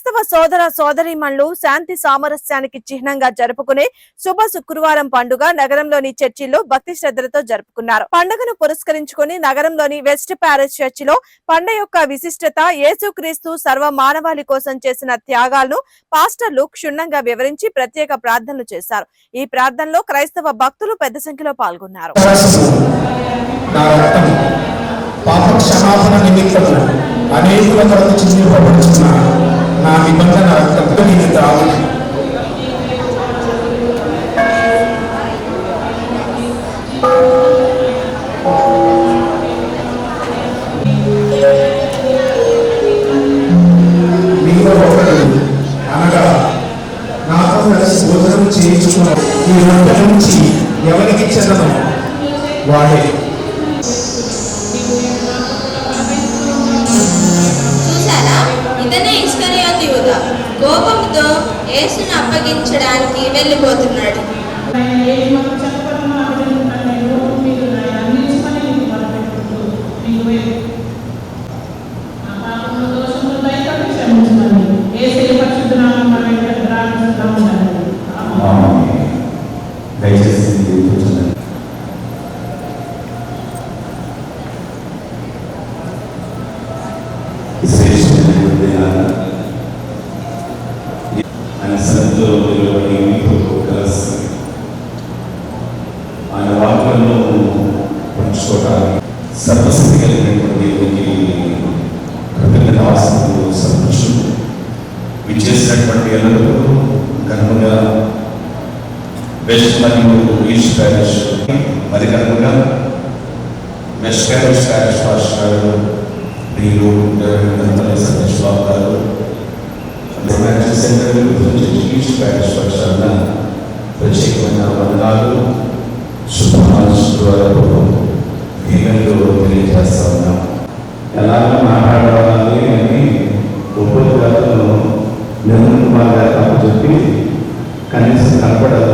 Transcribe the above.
క్రైస్తవ సోదర సోదరిమణులు శాంతి సామరస్యానికి చిహ్నంగా జరుపుకునే శుభ శుక్రవారం పండుగ నగరంలోని చర్చిల్లో భక్తి శ్రద్ధలతో జరుపుకున్నారు. పండుగను పురస్కరించుకుని నగరంలోని వెస్ట్ ప్యారిస్ చర్చిలో పండగ యొక్క విశిష్టత యేసుక్రీస్తు సర్వ మానవాళి కోసం చేసిన త్యాగాలను పాస్టర్లు క్షుణ్ణంగా వివరించి ప్రత్యేక ప్రార్థనలు చేశారు. ఈ ప్రార్థనలో క్రైస్తవ భక్తులు పెద్ద సంఖ్యలో పాల్గొన్నారు. పాప క్షమాపణ నిమిత్తము అనేకుల కొరకు చిందింపబడుతున్న నా నిబంధన రక్తంతో నేను త్రాగును మీలో అనగా ఈ రొట్టె నుంచి ఎవరికి చెందను వాడే. యేసును అప్పగించడానికి వెళ్ళిపోతున్నాడు. దయచేసి సర్వశక్తి కలిగినటువంటి దేవునికి కృతజ్ఞత వాసనలు సమర్పించు విచ్చేసినటువంటి ఎల్లరూ ఘనముగా వెస్ట్ మరియు ఈస్ట్ ప్యారిష్ మరి కనుక వెస్ట్ ప్యారిష్ ప్యారిష్ పాస్టర్ గారు ప్రియులు నిర్మల సతీష్ బాబు గారు మ్యారేజ్ గురించి ఈస్ట్ ప్యారిష్ పాస్టర్ ప్రత్యేకమైన వందనాలు శుభాశుభాలు దీవెనలు తెలియజేస్తా ఉన్నాం ఎలాగ మాట్లాడాలి అని ఉపయోగాలను నిర్మల్ కుమార్ గారు చెప్పి కనీసం కనపడాలి